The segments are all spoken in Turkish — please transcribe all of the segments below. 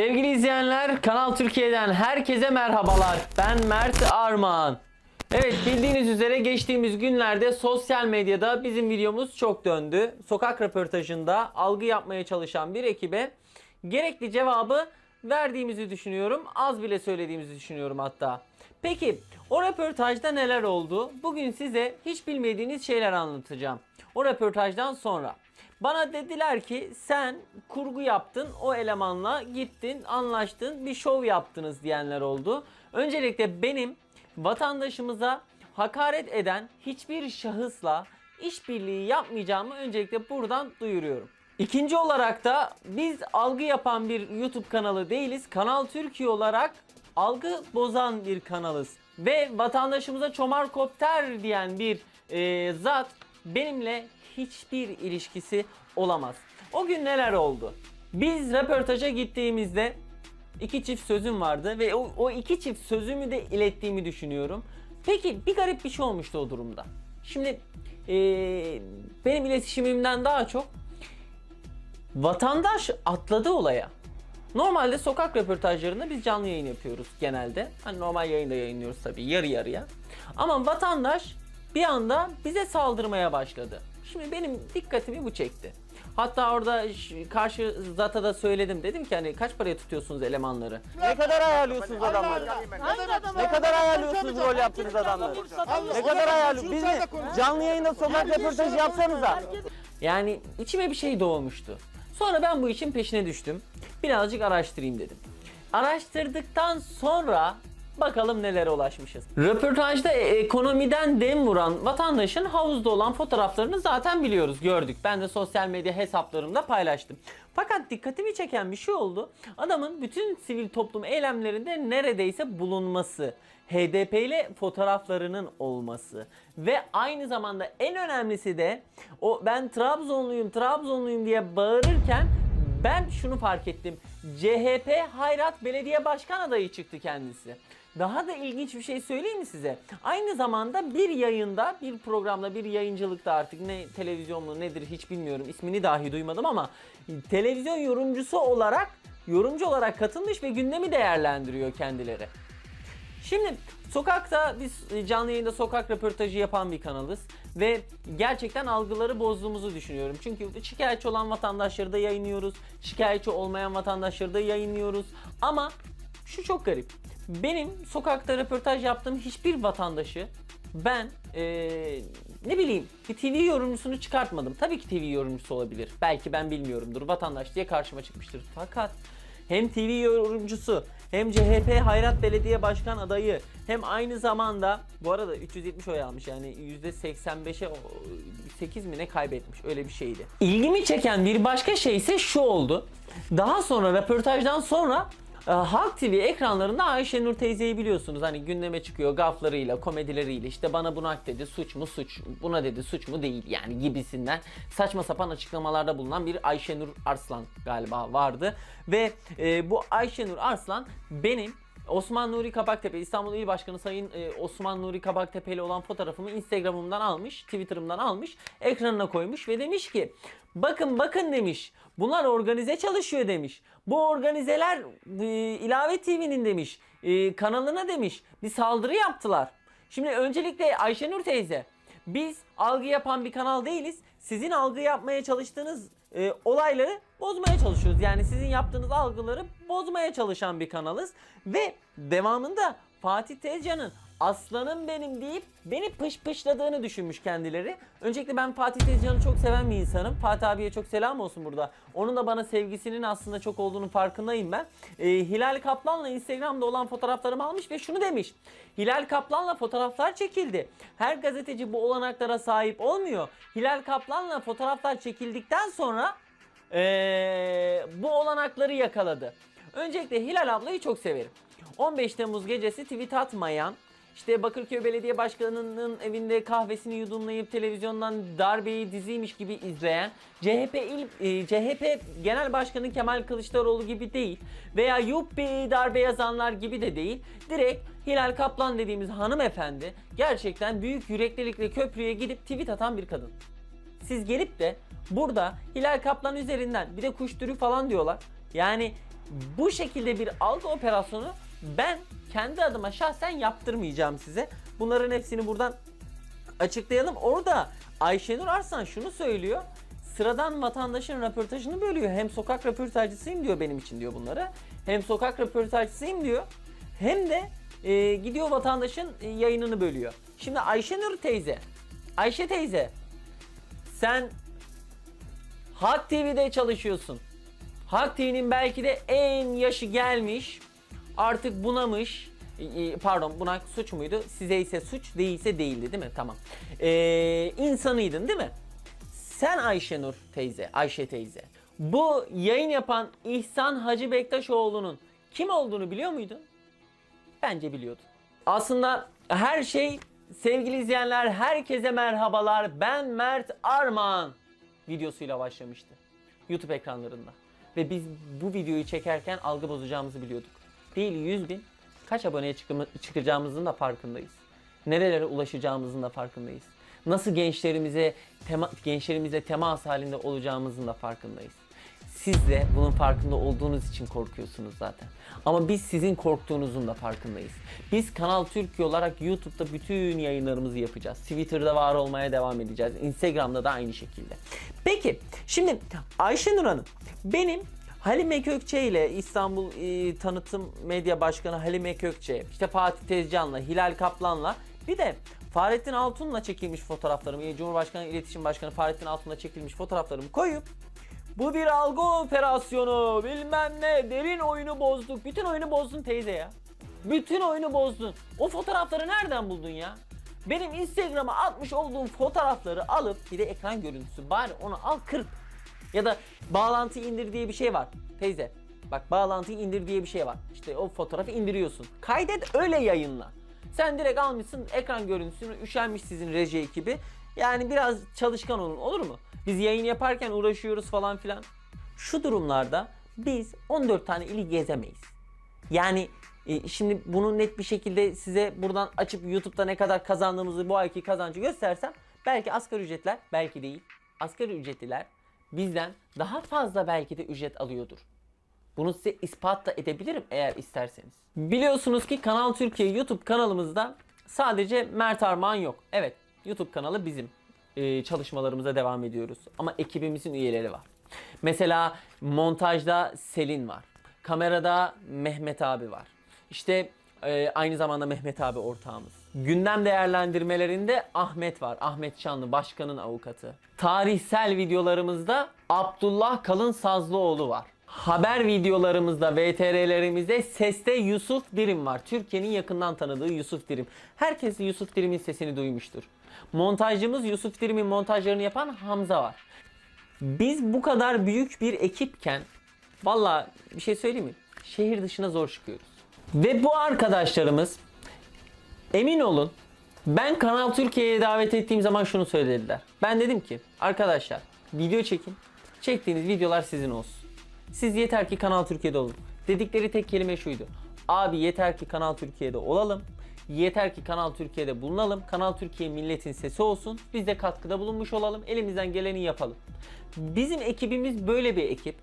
Sevgili izleyenler, Kanal Türkiye'den herkese merhabalar. Ben Mert Armağan. Evet bildiğiniz üzere geçtiğimiz günlerde sosyal medyada bizim videomuz çok döndü. Sokak röportajında algı yapmaya çalışan bir ekibe gerekli cevabı verdiğimizi düşünüyorum. Az bile söylediğimizi düşünüyorum hatta. Peki o röportajda neler oldu? Bugün size hiç bilmediğiniz şeyler anlatacağım. O röportajdan sonra. Bana dediler ki sen kurgu yaptın o elemanla gittin anlaştın bir şov yaptınız diyenler oldu. Öncelikle benim vatandaşımıza hakaret eden hiçbir şahısla işbirliği yapmayacağımı öncelikle buradan duyuruyorum. İkinci olarak da biz algı yapan bir YouTube kanalı değiliz. Kanal Türkiye olarak algı bozan bir kanalız. Ve vatandaşımıza çomar kopter diyen bir e, zat benimle hiçbir ilişkisi olamaz. O gün neler oldu? Biz röportaja gittiğimizde iki çift sözüm vardı ve o, o iki çift sözümü de ilettiğimi düşünüyorum. Peki bir garip bir şey olmuştu o durumda. Şimdi e, benim iletişimimden daha çok vatandaş atladı olaya. Normalde sokak röportajlarında biz canlı yayın yapıyoruz genelde. Hani normal yayında yayınlıyoruz tabii yarı yarıya. Ama vatandaş bir anda bize saldırmaya başladı. Şimdi benim dikkatimi bu çekti. Hatta orada karşı zata da söyledim. Dedim ki hani kaç paraya tutuyorsunuz elemanları? Ne kadar ayarlıyorsunuz adamları? Ne kadar ayarlıyorsunuz rol yaptığınız adamları? Ne kadar ayarlıyor? Biz mi? Canlı yayında sokak röportajı yapsanıza. Yani içime bir şey doğmuştu. Sonra ben bu işin peşine düştüm. Birazcık araştırayım dedim. Araştırdıktan sonra bakalım nelere ulaşmışız. Röportajda e- ekonomiden dem vuran vatandaşın havuzda olan fotoğraflarını zaten biliyoruz, gördük. Ben de sosyal medya hesaplarımda paylaştım. Fakat dikkatimi çeken bir şey oldu. Adamın bütün sivil toplum eylemlerinde neredeyse bulunması. HDP ile fotoğraflarının olması ve aynı zamanda en önemlisi de o ben Trabzonluyum Trabzonluyum diye bağırırken ben şunu fark ettim. CHP Hayrat Belediye Başkan adayı çıktı kendisi. Daha da ilginç bir şey söyleyeyim mi size? Aynı zamanda bir yayında, bir programda, bir yayıncılıkta artık ne televizyon mu nedir hiç bilmiyorum. ismini dahi duymadım ama televizyon yorumcusu olarak, yorumcu olarak katılmış ve gündemi değerlendiriyor kendileri. Şimdi sokakta biz canlı yayında sokak röportajı yapan bir kanalız ve gerçekten algıları bozduğumuzu düşünüyorum. Çünkü şikayetçi olan vatandaşları da yayınlıyoruz, şikayetçi olmayan vatandaşları da yayınlıyoruz. Ama şu çok garip. Benim sokakta röportaj yaptığım hiçbir vatandaşı ben eee, ne bileyim bir TV yorumcusunu çıkartmadım. Tabii ki TV yorumcusu olabilir. Belki ben bilmiyorumdur. Vatandaş diye karşıma çıkmıştır. Fakat hem TV yorumcusu hem CHP Hayrat Belediye Başkan adayı hem aynı zamanda bu arada 370 oy almış yani %85'e o- 8 mi ne kaybetmiş öyle bir şeydi. İlgimi çeken bir başka şey ise şu oldu. Daha sonra röportajdan sonra e, Halk TV ekranlarında Ayşenur teyzeyi biliyorsunuz hani gündeme çıkıyor gaflarıyla, komedileriyle işte bana bunak dedi, suç mu suç, buna dedi suç mu değil yani gibisinden saçma sapan açıklamalarda bulunan bir Ayşenur Arslan galiba vardı. Ve e, bu Ayşenur Arslan benim Osman Nuri Kabaktepe, İstanbul İl Başkanı Sayın e, Osman Nuri Kabaktepe ile olan fotoğrafımı Instagram'ımdan almış, Twitter'ımdan almış, ekranına koymuş ve demiş ki bakın bakın demiş, bunlar organize çalışıyor demiş. Bu organizeler e, ilave TV'nin demiş, e, kanalına demiş bir saldırı yaptılar. Şimdi öncelikle Ayşenur teyze, biz algı yapan bir kanal değiliz. Sizin algı yapmaya çalıştığınız e, olayları bozmaya çalışıyoruz. Yani sizin yaptığınız algıları bozmaya çalışan bir kanalız. Ve devamında Fatih Tezcan'ın aslanım benim deyip beni pışpışladığını düşünmüş kendileri. Öncelikle ben Fatih Tezcan'ı çok seven bir insanım. Fatih abiye çok selam olsun burada. Onun da bana sevgisinin aslında çok olduğunun farkındayım ben. Ee, Hilal Kaplan'la Instagram'da olan fotoğraflarımı almış ve şunu demiş. Hilal Kaplan'la fotoğraflar çekildi. Her gazeteci bu olanaklara sahip olmuyor. Hilal Kaplan'la fotoğraflar çekildikten sonra ee, bu olanakları yakaladı. Öncelikle Hilal ablayı çok severim. 15 Temmuz gecesi tweet atmayan, işte Bakırköy Belediye Başkanı'nın evinde kahvesini yudumlayıp televizyondan darbeyi diziymiş gibi izleyen CHP il e, CHP Genel Başkanı Kemal Kılıçdaroğlu gibi değil veya yuppi darbe yazanlar gibi de değil. Direkt Hilal Kaplan dediğimiz hanımefendi gerçekten büyük yüreklilikle köprüye gidip tweet atan bir kadın. Siz gelip de burada Hilal Kaplan üzerinden bir de kuş türü falan diyorlar. Yani bu şekilde bir algı operasyonu ben kendi adıma şahsen yaptırmayacağım size. Bunların hepsini buradan açıklayalım. Orada Ayşenur Arslan şunu söylüyor. Sıradan vatandaşın röportajını bölüyor. Hem sokak röportajcısıyım diyor benim için diyor bunları. Hem sokak röportajcısıyım diyor. Hem de e, gidiyor vatandaşın e, yayınını bölüyor. Şimdi Ayşenur teyze, Ayşe teyze sen Halk TV'de çalışıyorsun. Halk TV'nin belki de en yaşı gelmiş, artık bunamış, e, e, pardon bunak suç muydu? Size ise suç, değilse değildi değil mi? Tamam. Ee, insanıydın değil mi? Sen Ayşenur teyze, Ayşe teyze. Bu yayın yapan İhsan Hacı Bektaşoğlu'nun kim olduğunu biliyor muydun? Bence biliyordun. Aslında her şey sevgili izleyenler herkese merhabalar. Ben Mert Armağan videosuyla başlamıştı. YouTube ekranlarında. Ve biz bu videoyu çekerken algı bozacağımızı biliyorduk. Değil 100 bin kaç aboneye çıkacağımızın da farkındayız. Nerelere ulaşacağımızın da farkındayız. Nasıl gençlerimize tema, gençlerimizle temas halinde olacağımızın da farkındayız. Siz de bunun farkında olduğunuz için korkuyorsunuz zaten. Ama biz sizin korktuğunuzun da farkındayız. Biz Kanal Türkiye olarak YouTube'da bütün yayınlarımızı yapacağız. Twitter'da var olmaya devam edeceğiz. Instagram'da da aynı şekilde. Peki şimdi Ayşenur Hanım benim Halime Gökçe ile İstanbul e, Tanıtım Medya Başkanı Halime Gökçe, işte Fatih Tezcan'la, Hilal Kaplan'la bir de Fahrettin Altun'la çekilmiş fotoğraflarımı, e, Cumhurbaşkanı İletişim Başkanı Fahrettin Altun'la çekilmiş fotoğraflarımı koyup bu bir algı operasyonu bilmem ne derin oyunu bozduk. Bütün oyunu bozdun teyze ya. Bütün oyunu bozdun. O fotoğrafları nereden buldun ya? Benim Instagram'a atmış olduğum fotoğrafları alıp bir de ekran görüntüsü bari onu al kırp. Ya da bağlantı indir diye bir şey var teyze. Bak bağlantıyı indir diye bir şey var. İşte o fotoğrafı indiriyorsun. Kaydet öyle yayınla. Sen direkt almışsın ekran görüntüsünü üşenmiş sizin reji ekibi. Yani biraz çalışkan olun olur mu? Biz yayın yaparken uğraşıyoruz falan filan. Şu durumlarda biz 14 tane ili gezemeyiz. Yani e, şimdi bunu net bir şekilde size buradan açıp YouTube'da ne kadar kazandığımızı bu ayki kazancı göstersem belki asgari ücretler belki değil asgari ücretliler bizden daha fazla belki de ücret alıyordur. Bunu size ispat da edebilirim eğer isterseniz. Biliyorsunuz ki Kanal Türkiye YouTube kanalımızda sadece Mert Armağan yok. Evet YouTube kanalı bizim. Ee, çalışmalarımıza devam ediyoruz. Ama ekibimizin üyeleri var. Mesela montajda Selin var. Kamerada Mehmet abi var. İşte e, aynı zamanda Mehmet abi ortağımız. Gündem değerlendirmelerinde Ahmet var. Ahmet Şanlı başkanın avukatı. Tarihsel videolarımızda Abdullah Kalın Sazlıoğlu var. Haber videolarımızda, VTR'lerimizde seste Yusuf Dirim var. Türkiye'nin yakından tanıdığı Yusuf Dirim. Herkes Yusuf Dirim'in sesini duymuştur. Montajcımız Yusuf Dirim'in montajlarını yapan Hamza var. Biz bu kadar büyük bir ekipken valla bir şey söyleyeyim mi? Şehir dışına zor çıkıyoruz. Ve bu arkadaşlarımız emin olun ben Kanal Türkiye'ye davet ettiğim zaman şunu söylediler. Ben dedim ki arkadaşlar video çekin. Çektiğiniz videolar sizin olsun. Siz yeter ki Kanal Türkiye'de olun. Dedikleri tek kelime şuydu. Abi yeter ki Kanal Türkiye'de olalım. Yeter ki Kanal Türkiye'de bulunalım. Kanal Türkiye milletin sesi olsun. Biz de katkıda bulunmuş olalım. Elimizden geleni yapalım. Bizim ekibimiz böyle bir ekip.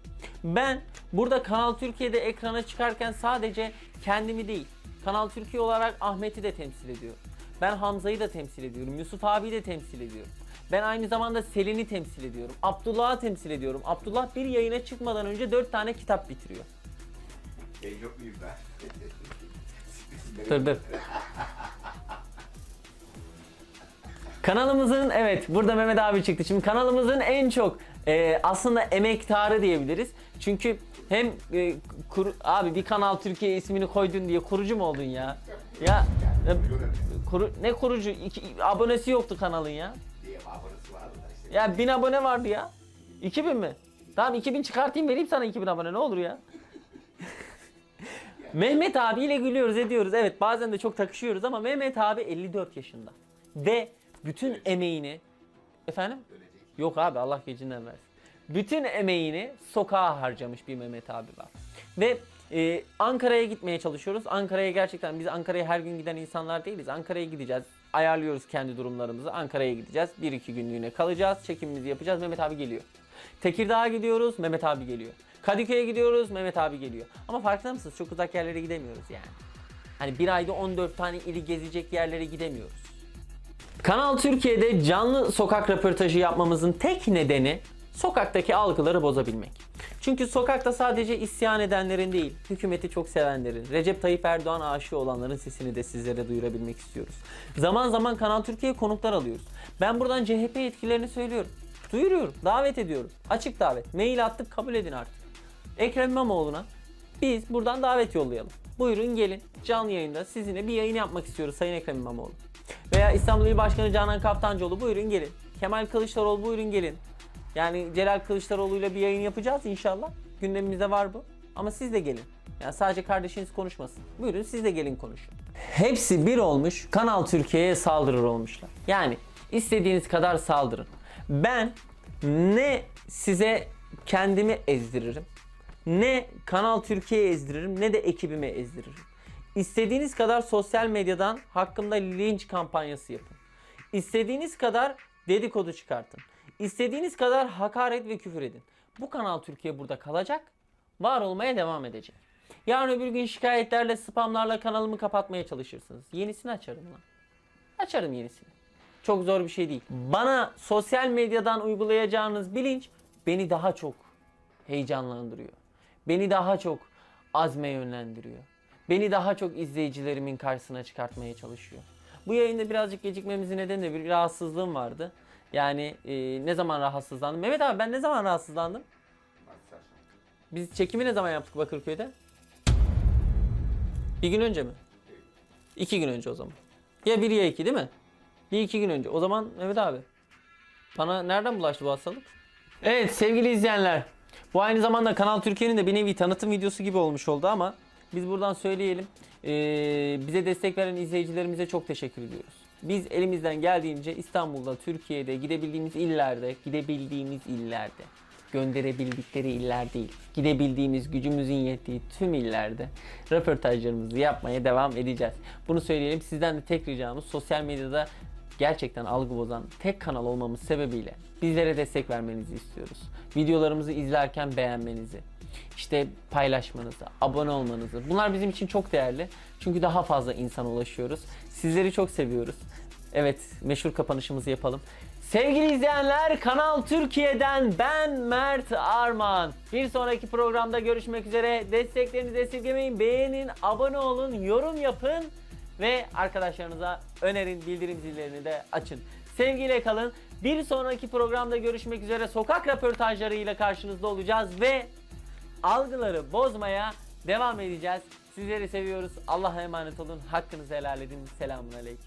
Ben burada Kanal Türkiye'de ekrana çıkarken sadece kendimi değil, Kanal Türkiye olarak Ahmet'i de temsil ediyorum. Ben Hamza'yı da temsil ediyorum. Yusuf abiyi de temsil ediyorum. Ben aynı zamanda Selin'i temsil ediyorum. Abdullah'ı temsil ediyorum. Abdullah bir yayına çıkmadan önce 4 tane kitap bitiriyor. Ben yok muyum ben? Dur dur. Kanalımızın evet burada Mehmet abi çıktı. Şimdi kanalımızın en çok e, aslında emektarı diyebiliriz. Çünkü hem e, kur- abi bir kanal Türkiye ismini koydun diye kurucu mu oldun ya? Ya e, kuru, ne kurucu? İki, abonesi yoktu kanalın ya. Ya 1000 abone vardı ya. 2000 mi? Tamam 2000 çıkartayım vereyim sana 2000 abone ne olur ya. Mehmet abiyle gülüyoruz ediyoruz. Evet bazen de çok takışıyoruz ama Mehmet abi 54 yaşında. Ve bütün emeğini efendim. Yok abi Allah gecinden versin. Bütün emeğini sokağa harcamış bir Mehmet abi var. Ve e, Ankara'ya gitmeye çalışıyoruz. Ankara'ya gerçekten biz Ankara'ya her gün giden insanlar değiliz. Ankara'ya gideceğiz. Ayarlıyoruz kendi durumlarımızı. Ankara'ya gideceğiz. Bir iki günlüğüne kalacağız. Çekimimizi yapacağız. Mehmet abi geliyor. Tekirdağ'a gidiyoruz. Mehmet abi geliyor. Kadıköy'e gidiyoruz Mehmet abi geliyor. Ama farkında mısınız? Çok uzak yerlere gidemiyoruz yani. Hani bir ayda 14 tane ili gezecek yerlere gidemiyoruz. Kanal Türkiye'de canlı sokak röportajı yapmamızın tek nedeni sokaktaki algıları bozabilmek. Çünkü sokakta sadece isyan edenlerin değil, hükümeti çok sevenlerin, Recep Tayyip Erdoğan aşığı olanların sesini de sizlere duyurabilmek istiyoruz. Zaman zaman Kanal Türkiye'ye konuklar alıyoruz. Ben buradan CHP yetkililerini söylüyorum. Duyuruyorum, davet ediyorum. Açık davet. Mail attık, kabul edin artık. Ekrem İmamoğlu'na biz buradan davet yollayalım. Buyurun gelin canlı yayında sizinle bir yayın yapmak istiyoruz Sayın Ekrem İmamoğlu. Veya İstanbul İl Başkanı Canan Kaftancıoğlu buyurun gelin. Kemal Kılıçdaroğlu buyurun gelin. Yani Celal Kılıçdaroğlu'yla bir yayın yapacağız inşallah. Gündemimizde var bu. Ama siz de gelin. Yani sadece kardeşiniz konuşmasın. Buyurun siz de gelin konuşun. Hepsi bir olmuş Kanal Türkiye'ye saldırır olmuşlar. Yani istediğiniz kadar saldırın. Ben ne size kendimi ezdiririm ne Kanal Türkiye'ye ezdiririm ne de ekibime ezdiririm. İstediğiniz kadar sosyal medyadan hakkımda linç kampanyası yapın. İstediğiniz kadar dedikodu çıkartın. İstediğiniz kadar hakaret ve küfür edin. Bu Kanal Türkiye burada kalacak, var olmaya devam edecek. Yarın öbür gün şikayetlerle, spamlarla kanalımı kapatmaya çalışırsınız. Yenisini açarım lan. Açarım yenisini. Çok zor bir şey değil. Bana sosyal medyadan uygulayacağınız bilinç beni daha çok heyecanlandırıyor. Beni daha çok azme yönlendiriyor. Beni daha çok izleyicilerimin karşısına çıkartmaya çalışıyor. Bu yayında birazcık gecikmemizin nedeni de bir rahatsızlığım vardı. Yani e, ne zaman rahatsızlandım? Mehmet abi ben ne zaman rahatsızlandım? Biz çekimi ne zaman yaptık Bakırköy'de? Bir gün önce mi? İki gün önce o zaman. Ya bir ya iki değil mi? Bir iki gün önce. O zaman Mehmet abi. Bana nereden bulaştı bu hastalık? Evet sevgili izleyenler. Bu aynı zamanda Kanal Türkiye'nin de bir nevi tanıtım videosu gibi olmuş oldu ama biz buradan söyleyelim. Ee, bize destek veren izleyicilerimize çok teşekkür ediyoruz. Biz elimizden geldiğince İstanbul'da, Türkiye'de, gidebildiğimiz illerde, gidebildiğimiz illerde, gönderebildikleri iller değil, gidebildiğimiz gücümüzün yettiği tüm illerde röportajlarımızı yapmaya devam edeceğiz. Bunu söyleyelim. Sizden de tek ricamız sosyal medyada gerçekten algı bozan tek kanal olmamız sebebiyle bizlere destek vermenizi istiyoruz. Videolarımızı izlerken beğenmenizi, işte paylaşmanızı, abone olmanızı. Bunlar bizim için çok değerli. Çünkü daha fazla insana ulaşıyoruz. Sizleri çok seviyoruz. Evet, meşhur kapanışımızı yapalım. Sevgili izleyenler, Kanal Türkiye'den ben Mert Arman. Bir sonraki programda görüşmek üzere. Desteklerinizi esirgemeyin. Beğenin, abone olun, yorum yapın ve arkadaşlarınıza önerin, bildirim zillerini de açın. Sevgiyle kalın. Bir sonraki programda görüşmek üzere. Sokak röportajlarıyla karşınızda olacağız ve algıları bozmaya devam edeceğiz. Sizleri seviyoruz. Allah'a emanet olun. Hakkınızı helal edin. Selamun aleyküm.